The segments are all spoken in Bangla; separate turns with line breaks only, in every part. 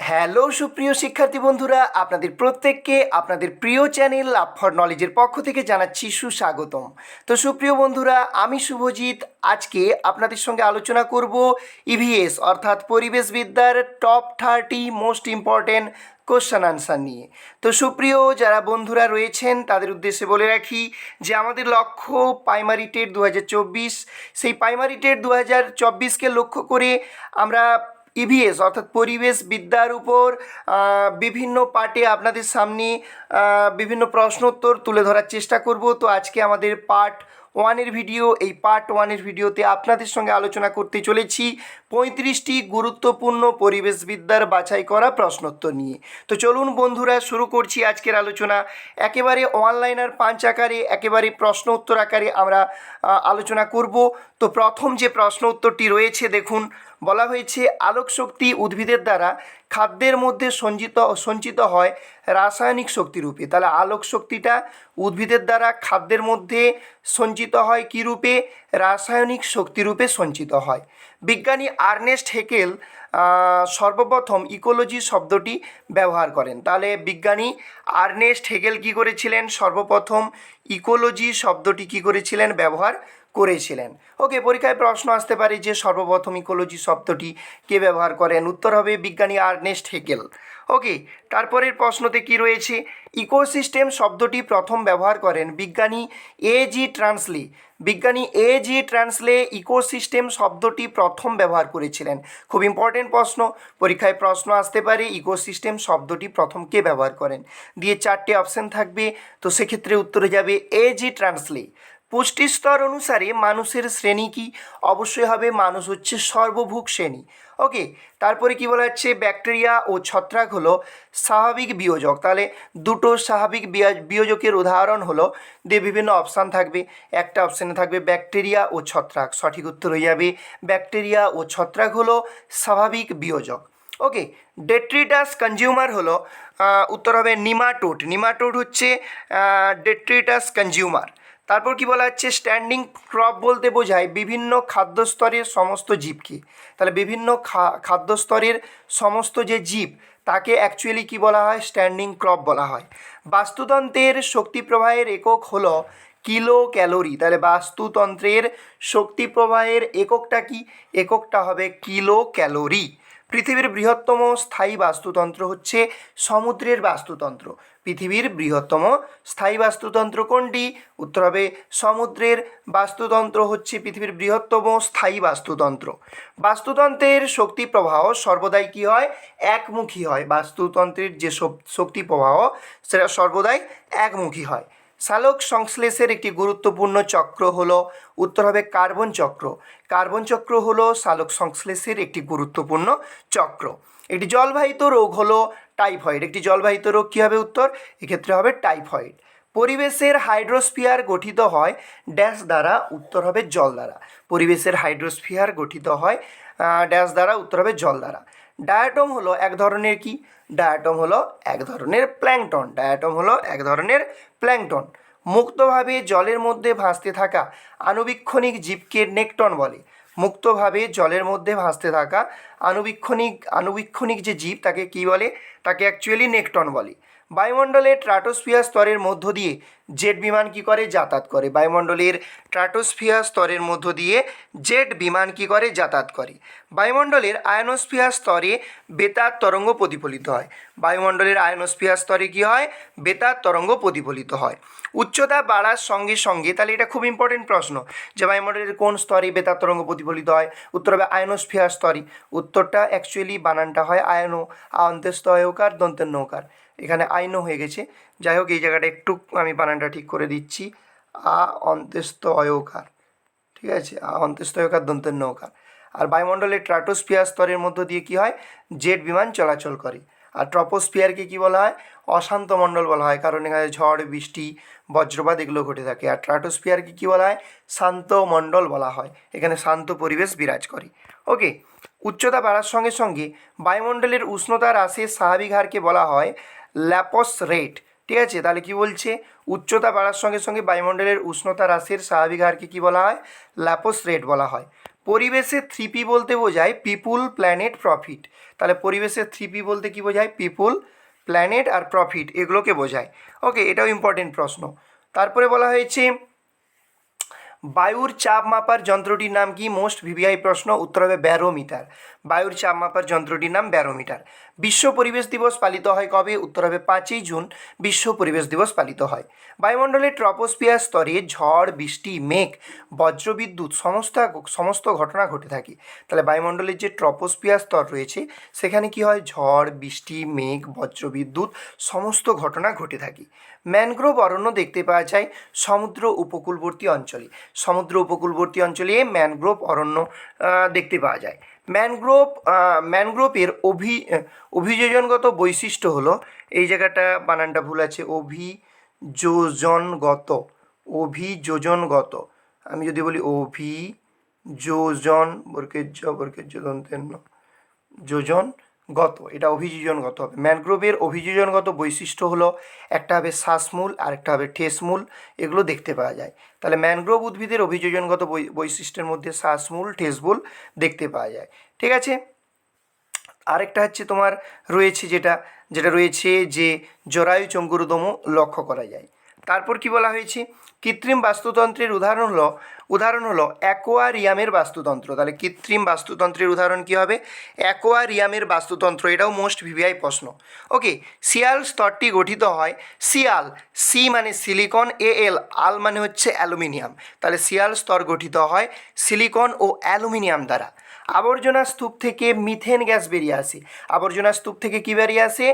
হ্যালো সুপ্রিয় শিক্ষার্থী বন্ধুরা, আপনাদের প্রত্যেককে আপনাদের প্রিয় চ্যানেল লাভ ফর নলেজের পক্ষ থেকে জানাচ্ছি সুস্বাগতম। তো সুপ্রিয় বন্ধুরা, আমি শুভজিৎ, আজকে আপনাদের সঙ্গে আলোচনা করব ইভিএস অর্থাৎ পরিবেশবিদ্যার top thirty most important question answer নিয়ে। তো সুপ্রিয়, যারা বন্ধুরা রয়েছেন, তাদের উদ্দেশ্যে বলে রাখি যে আমাদের লক্ষ্য প্রাইমারি টেট দু হাজার চব্বিশ। সেই প্রাইমারি টেট দু লক্ষ্য করে আমরা ইভিএস অর্থাৎ পরিবেশ বিদ্যার উপর বিভিন্ন পার্টে আপনাদের সামনে বিভিন্ন প্রশ্নোত্তর তুলে ধরার চেষ্টা করব। তো আজকে আমাদের পার্ট ওয়ানের ভিডিও, এই পার্ট ওয়ানের ভিডিওতে আপনাদের সঙ্গে আলোচনা করতে চলেছি পঁয়ত্রিশটি গুরুত্বপূর্ণ পরিবেশবিদ্যার বাছাই করা প্রশ্নোত্তর নিয়ে। তো চলুন বন্ধুরা, শুরু করছি আজকের আলোচনা। একেবারে অনলাইন আর পাঁচ আকারে, একেবারে প্রশ্ন উত্তর আকারে আমরা আলোচনা করব। তো প্রথম যে প্রশ্ন উত্তরটি রয়েছে, দেখুন, বলা হয়েছে, আলোকশক্তি উদ্ভিদের দ্বারা খাদ্যের মধ্যে সঞ্চিত সঞ্চিত হয় রাসায়নিক শক্তিরূপে। তাহলে আলোক শক্তিটা উদ্ভিদের দ্বারা খাদ্যের মধ্যে সঞ্চিত হয় কী রূপে? রাসায়নিক শক্তিরূপে সঞ্চিত হয়। বিজ্ঞানী আর্নেস্ট হেকেল সর্বপ্রথম ইকোলজি শব্দটি ব্যবহার করেন। তাহলে বিজ্ঞানী আর্নেস্ট হেগেল কী করেছিলেন? সর্বপ্রথম ইকোলজি শব্দটি কী করেছিলেন? ব্যবহার করেছিলেন। ওকে, পরীক্ষায় প্রশ্ন আসতে পারে যে সর্বপ্রথম ইকোলজি শব্দটি কে ব্যবহার করেন। উত্তর হবে বিজ্ঞানী আর্নেস্ট হেকেল ওকে, তারপরের প্রশ্নতে কি রয়েছে? ইকোসিস্টেম শব্দটি প্রথম ব্যবহার করেন বিজ্ঞানী এ জি ট্রান্সলে। বিজ্ঞানী এ জি ট্রান্সলে ইকোসিস্টেম শব্দটি প্রথম ব্যবহার করেছিলেন। খুব ইম্পর্টেন্ট প্রশ্ন। পরীক্ষায় প্রশ্ন আসতে পারে ইকোসিস্টেম শব্দটি প্রথম কে ব্যবহার করেন। দিয়ে চারটে অপশন থাকবে। তো সেক্ষেত্রে উত্তরে যাবে এ জি ট্রান্সলে। পুষ্টিস্তর অনুসারে মানুষের শ্রেণি কি? অবশ্যই হবে মানুষ হচ্ছে সর্বভুক শ্রেণি। ওকে তারপরে কি বলা হচ্ছে? ব্যাকটেরিয়া ও ছত্রাক হলো স্বাভাবিক বিয়োজক। তাহলে দুটো স্বাভাবিক বিয়া- বিয়োজকের উদাহরণ হলো, দিয়ে বিভিন্ন অপশান থাকবে। একটা অপশানে থাকবে ব্যাকটেরিয়া ও ছত্রাক। সঠিক উত্তর হয়ে যাবে, ব্যাকটেরিয়া ও ছত্রাক হলো স্বাভাবিক বিয়োজক। ওকে ডেট্রিটাস কনজিউমার হলো উত্তর হবে নিমাটোড। নিমাটোড হচ্ছে ডেট্রিটাস কনজিউমার তারপর কি বলা হচ্ছে? স্ট্যান্ডিং ক্রপ বলতে বোঝায় বিভিন্ন খাদ্যস্তরের সমস্ত জীবকে। তাহলে বিভিন্ন খাদ্যস্তরের সমস্ত যে জীব, তাকে অ্যাকচুয়ালি কি বলা হয়? স্ট্যান্ডিং ক্রপ বলা হয়। বাস্তুতন্ত্রের শক্তি প্রবাহের একক হলো কিলো ক্যালোরি তাহলে বাস্তুতন্ত্রের শক্তি প্রবাহের এককটা কি? এককটা হবে কিলো ক্যালোরি পৃথিবীর বৃহত্তম স্থায়ী বাস্তুতন্ত্র হচ্ছে সমুদ্রের বাস্তুতন্ত্র। পৃথিবীর বৃহত্তম স্থায়ী বাস্তুতন্ত্র কোনটি? উত্তর হবে, সমুদ্রের বাস্তুতন্ত্র হচ্ছে পৃথিবীর বৃহত্তম স্থায়ী বাস্তুতন্ত্র। বাস্তুতন্ত্রের শক্তি প্রবাহ সর্বদাই কী হয়? একমুখী হয়। বাস্তুতন্ত্রের যে শক্তি প্রবাহ, সেটা সর্বদাই একমুখী হয়। সালোক সংশ্লেষের একটি গুরুত্বপূর্ণ চক্র হলো, উত্তর হবে কার্বন চক্র। কার্বন চক্র হলো সালোক সংশ্লেষের একটি গুরুত্বপূর্ণ চক্র। একটি জলবাহিত রোগ হলো টাইফয়েড। একটি জলবাহিত রোগ কী হবে উত্তর? এক্ষেত্রে হবে টাইফয়েড। পরিবেশের হাইড্রোস্ফিয়ার গঠিত হয় ড্যাশ দ্বারা, উত্তর হবে জল দ্বারা। পরিবেশের হাইড্রোস্ফিয়ার গঠিত হয় ড্যাশ দ্বারা, উত্তর হবে জল দ্বারা। ডায়াটম হলো এক ধরনের কি? ডায়াটম হলো এক ধরনের প্ল্যাংটন। ডায়াটম হলো এক ধরনের প্ল্যাংটন। মুক্তভাবে জলের মধ্যে ভাসতে থাকা আণুবীক্ষণিক জীবকে নেকটন বলে। মুক্তভাবে জলের মধ্যে ভাসতে থাকা আণুবীক্ষণিক আণুবীক্ষণিক যে জীব, তাকে কি বলে? তাকে অ্যাকচুয়ালি নেকটন বলে। বায়ুমণ্ডলের ট্রাটোস্ফিয়ার স্তরের মধ্য দিয়ে জেট বিমান কি করে? যাতায়াত করে। বায়ুমণ্ডলের ট্রাটোস্ফিয়ার স্তরের মধ্য দিয়ে জেট বিমান কি করে? যাতায়াত করে। বায়ুমণ্ডলের আয়নোস্ফিয়ার স্তরে বেতার তরঙ্গ প্রতিফলিত হয়। বায়ুমণ্ডলের আয়নোস্ফিয়ার স্তরে কি হয়? বেতার তরঙ্গ প্রতিফলিত হয়। উচ্চতা বাড়ার সঙ্গে সঙ্গে, তাহলে এটা খুব ইম্পর্টেন্ট প্রশ্ন, যে বায়ুমণ্ডলের কোন স্তরে বেতার তরঙ্গ প্রতিফলিত হয়? উত্তর হবে আয়নোস্ফিয়ার স্তরে। উত্তরটা অ্যাকচুয়ালি বানানটা হয় আয়নো অন্ত্যস্ত অয়কার দন্তের নৌকার। এখানে আইনো হয়ে গেছে। যাই হোক, এই জায়গাটা একটু আমি বানানটা ঠিক করে দিচ্ছি। আ অন্তেস্ত অয়কার, ঠিক আছে? আ অন্ত্যস্ত অয়কার, দন্তের নৌকার। আর বায়ুমণ্ডলের ট্রাটোস্পিয়ার স্তরের মধ্য দিয়ে কি হয়? জেট বিমান চলাচল করে। আর ট্রপোস্ফিয়ারকে কি বলা হয়? অশান্ত মণ্ডল বলা হয়, কারণ এখানে ঝড়, বৃষ্টি, বজ্রপাত এগুলো ঘটে থাকে। আর ট্রাটোস্ফিয়ারকে কি বলা হয়? শান্ত মণ্ডল বলা হয়। এখানে শান্ত পরিবেশ বিরাজ করে। ওকে, উচ্চতা বাড়ার সঙ্গে সঙ্গে বায়ুমণ্ডলের উষ্ণতা হ্রাসের স্বাভাবিক হারকে বলা হয় ল্যাপস রেট। ঠিক আছে? তাহলে কি বলছে? উচ্চতা বাড়ার সঙ্গে সঙ্গে বায়ুমণ্ডলের উষ্ণতা হ্রাসের স্বাভাবিক হারকে কি বলা হয়? ল্যাপস রেট বলা হয়। পরিবেশের থ্রিপি বলতে বোঝায় পিপুল প্ল্যানেট প্রফিট। তাহলে পরিবেশের থ্রিপি বলতে কি বোঝায়? পিপুল প্ল্যানেট আর প্রফিট এগুলোকে বোঝায়। ওকে, এটাও ইম্পর্টেন্ট প্রশ্ন। তারপরে বলা হয়েছে, বায়ুর চাপ মাপার যন্ত্রটির নাম কি? মোস্ট ভিভিআই প্রশ্ন, উত্তর হবে ব্যারোমিটার। বায়ুর চাপ মাপার যন্ত্রটির নাম ব্যারোমিটার। বিশ্ব পরিবেশ দিবস পালিত হয় কবে? উত্তর হবে পাঁচই জুন, বিশ্ব পরিবেশ দিবস পালিত হয়। বায়ুমণ্ডলের ট্রপোস্পিয়ার স্তরে ঝড়, বৃষ্টি, মেঘ, বজ্রবিদ্যুৎ সমস্ত সমস্ত ঘটনা ঘটে থাকে। তাহলে বায়ুমণ্ডলের যে ট্রপোস্পিয়ার স্তর রয়েছে, সেখানে কি হয়? ঝড়, বৃষ্টি, মেঘ, বজ্রবিদ্যুৎ সমস্ত ঘটনা ঘটে থাকে। ম্যানগ্রোভ অরণ্য দেখতে পাওয়া যায় সমুদ্র উপকূলবর্তী অঞ্চলে। সমুদ্র উপকূলবর্তী অঞ্চলে ম্যানগ্রোভ অরণ্য দেখতে পাওয়া যায়। ম্যানগ্রোভ ম্যানগ্রোভের অভি অভিযোজনগত বৈশিষ্ট্য হলো, এই জায়গাটা বানানটা ভুল আছে, অভিযোজনগত অভিযোজনগত। আমি যদি বলি অভিযোজন বর্গের জ বর্গের যোজন দন্তের যোজনগত এটা অভিযোজনগত হবে। ম্যানগ্রোভের অভিযোজনগত বৈশিষ্ট্য হলো, একটা হবে শ্বাসমূল আর একটা হবে ঠেসমূল, এগুলো দেখতে পাওয়া যায়। তাহলে ম্যানগ্রোভ উদ্ভিদের অভিযোজনগত বৈশিষ্ট্যের মধ্যে শ্বাসমূল, ঠেসমূল দেখতে পাওয়া যায়। ঠিক আছে? আরেকটা হচ্ছে তোমার রয়েছে যেটা যেটা রয়েছে যে জরায়ু চঙ্গুরুদম লক্ষ্য করা যায়। তারপর কি বলা হয়েছে? কৃত্রিম বাস্তুতন্ত্রের উদাহরণ হলো উদাহরণ হলো অ্যাকোয়ারিয়ামের বাস্তুতন্ত্র। তাহলে কৃত্রিম বাস্তুতন্ত্রের উদাহরণ কি হবে? অ্যাকোয়ারিয়ামের বাস্তুতন্ত্র, এটাও মোস্ট ভিভিআই প্রশ্ন। ওকে সিয়াল স্তরটি গঠিত হয় সিয়াল সি মানে সিলিকন এ এল আল মানে হচ্ছে অ্যালুমিনিয়াম। তাহলে সিয়াল স্তর গঠিত হয় সিলিকন ও অ্যালুমিনিয়াম দ্বারা। আবর্জনা স্তূপ থেকে মিথেন গ্যাস বেরিয়ে আসে। আবর্জনা স্তূপ থেকে কি বেরিয়ে আসে?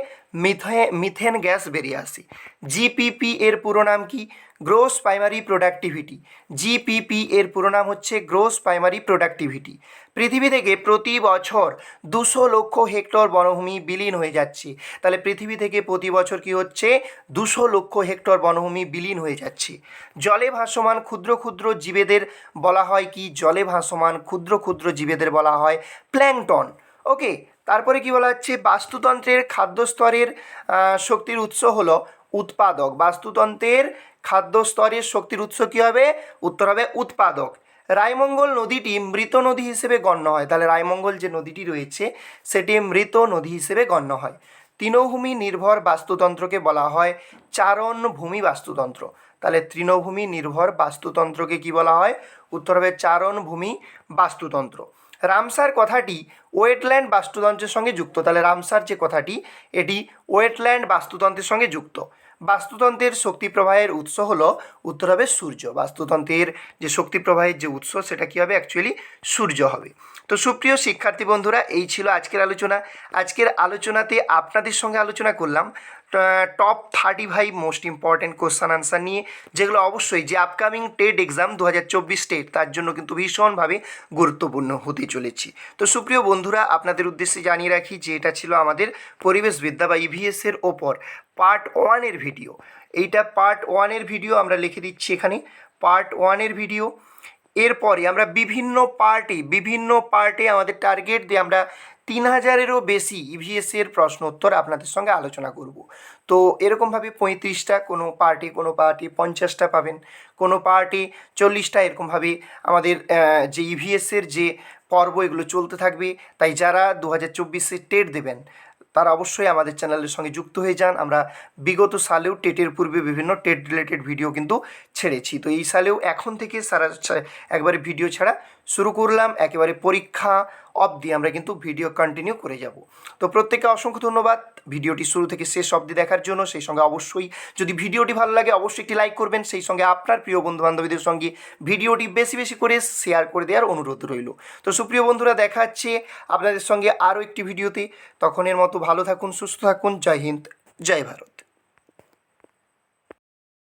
মিথে, মিথেন গ্যাস বেরিয়ে আসে। জিপিপি এর পুরো নাম কি? গ্রোস প্রাইমারি প্রোডাক্টিভিটি জিপিপি এর পুরো নাম হচ্ছে গ্রোস প্রাইমারি প্রোডাক্টিভিটি পৃথিবী থেকে প্রতি বছর দুশো লক্ষ হেক্টর বনভূমি বিলীন হয়ে যাচ্ছে। তাহলে পৃথিবী থেকে প্রতি বছর কি হচ্ছে? দুশো লক্ষ হেক্টর বনভূমি বিলীন হয়ে যাচ্ছে। জলে ভাসমান ক্ষুদ্র ক্ষুদ্র জীবেদের বলা হয় কি? জলে ভাসমান ক্ষুদ্র ক্ষুদ্র জীবেদের বলা হয় প্ল্যাংটন। ওকে তারপরে কি বলা হচ্ছে? বাস্তুতন্ত্রের খাদ্যস্তরের শক্তির উৎস হলো উৎপাদক। বাস্তুতন্ত্রের খাদ্য স্তরের শক্তির উৎস কী হবে? উত্তর হবে উৎপাদক। রায়মঙ্গল নদীটি মৃত নদী হিসেবে গণ্য হয়। তাহলে রায়মঙ্গল যে নদীটি রয়েছে, সেটি মৃত নদী হিসেবে গণ্য হয়। তৃণভূমি নির্ভর বাস্তুতন্ত্রকে বলা হয় চারণ ভূমি বাস্তুতন্ত্র। তাহলে তৃণভূমি নির্ভর বাস্তুতন্ত্রকে কি বলা হয়? উত্তর হবে চারণ ভূমি বাস্তুতন্ত্র। রামসার কথাটি ওয়েটল্যান্ড বাস্তুতন্ত্রের সঙ্গে যুক্ত। তাহলে রামসার যে কথাটি, এটি ওয়েটল্যান্ড বাস্তুতন্ত্রের সঙ্গে যুক্ত। বাস্তুতন্ত্রের শক্তি প্রবাহের উৎস হলো উত্তর হবে সূর্য। বাস্তুতন্ত্রের যে শক্তি প্রবাহের যে উৎস, সেটা কী হবে? অ্যাকচুয়ালি সূর্য হবে। তো সুপ্রিয় শিক্ষার্থী বন্ধুরা, এই ছিল আজকের আলোচনা। আজকের আলোচনাতে আপনাদের সঙ্গে আলোচনা করলাম। Top thirty five most important question answer নিয়ে, যেগুলো অবশ্যই যে আপকামিং টেট এক্সাম দু হাজার চব্বিশ টেট তার জন্য কিন্তু ভীষণভাবে গুরুত্বপূর্ণ হতে চলেছে। তো সুপ্রিয় বন্ধুরা, আপনাদের উদ্দেশ্যে জানিয়ে রাখি যে এটা ছিল আমাদের পরিবেশবিদ্যা বা ইভিএসের ওপর পার্ট ওয়ানের ভিডিও এইটা পার্ট ওয়ানের ভিডিও আমরা লিখে দিচ্ছি এখানে। পার্ট ওয়ানের ভিডিও এরপরে আমরা বিভিন্ন পার্টে বিভিন্ন পার্টে আমাদের টার্গেট দিয়ে আমরা তিন হাজারেরও বেশি ইভিএস এর প্রশ্ন উত্তর আপনাদের সঙ্গে আলোচনা করব। তো এরকমভাবে পঁয়ত্রিশটা কোনো পার্টি কোনো পার্টি পঞ্চাশটা পাবেন, কোনো পার্টি চল্লিশটা এরকমভাবে আমাদের যে ইভিএস এর যে পর্ব এগুলো চলতে থাকবে, তাই যারা দু হাজার চব্বিশে টেট দেবেন, তারা অবশ্যই আমাদের চ্যানেলের সঙ্গে যুক্ত হয়ে যান। আমরা বিগত সালেও টেটের পূর্বে বিভিন্ন টেট রিলেটেড ভিডিও কিন্তু ছেড়েছি। তো এই সালেও এখন থেকে সারা একবারে ভিডিও ছাড়া শুরু করলাম। একেবারে পরীক্ষা অবধি আমরা কিন্তু ভিডিও কন্টিনিউ করে যাব। তো প্রত্যেককে অসংখ্য ধন্যবাদ। ভিডিওটি শুরু থেকে শেষ অবধি দেখার জন্য। সেই সঙ্গে অবশ্যই যদি ভিডিওটি ভালো লাগে, অবশ্যই একটি লাইক করবেন। সেই সঙ্গে আপনার প্রিয় বন্ধু বান্ধবীদের সঙ্গে ভিডিওটি বেশি বেশি করে শেয়ার করে দেওয়ার অনুরোধ রইল। তো সুপ্রিয় বন্ধুরা, দেখা হচ্ছে আপনাদের সঙ্গে আরও একটি ভিডিওতে। তখনের মতো ভালো থাকুন, সুস্থ থাকুন। জয় হিন্দ, জয় ভারত।